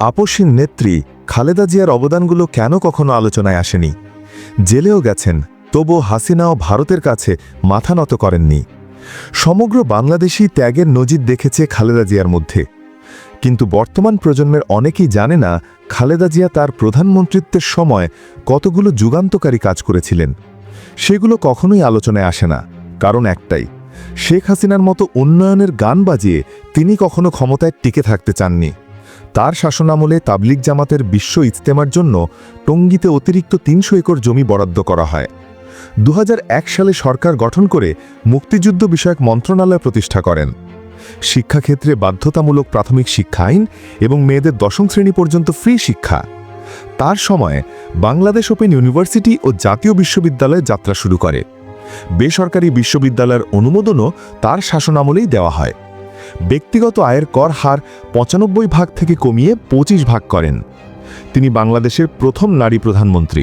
আপসীন নেত্রী খালেদা জিয়ার অবদানগুলো কেন কখনো আলোচনায় আসেনি? জেলেও গেছেন তবু হাসিনাও ভারতের কাছে মাথা নত করেননি। সমগ্র বাংলাদেশি ত্যাগের নজির দেখেছে খালেদা জিয়ার মধ্যে। কিন্তু বর্তমান প্রজন্মের অনেকেই জানে না খালেদা জিয়া তার প্রধানমন্ত্রিত্বের সময় কতগুলো যুগান্তকারী কাজ করেছিলেন। সেগুলো কখনোই আলোচনায় আসে না। কারণ একটাই, শেখ হাসিনার মতো উন্নয়নের গান বাজিয়ে তিনি কখনো ক্ষমতায় টিকে থাকতে চাননি। তার শাসনামলে তাবলিগ জামাতের বিশ্ব ইজতেমার জন্য টঙ্গীতে অতিরিক্ত তিনশো একর জমি বরাদ্দ করা হয়। দু হাজার এক সালে সরকার গঠন করে মুক্তিযুদ্ধ বিষয়ক মন্ত্রণালয় প্রতিষ্ঠা করেন। শিক্ষাক্ষেত্রে বাধ্যতামূলক প্রাথমিক শিক্ষা আইন এবং মেয়েদের দশম শ্রেণি পর্যন্ত ফ্রি শিক্ষা। তার সময়ে বাংলাদেশ ওপেন ইউনিভার্সিটি ও জাতীয় বিশ্ববিদ্যালয় যাত্রা শুরু করে। বেসরকারি বিশ্ববিদ্যালয়ের অনুমোদনও তার শাসনামলেই দেওয়া হয়। ব্যক্তিগত আয়ের কর হার পঁচানব্বই ভাগ থেকে কমিয়ে পঁচিশ ভাগ করেন। তিনি বাংলাদেশের প্রথম নারী প্রধানমন্ত্রী।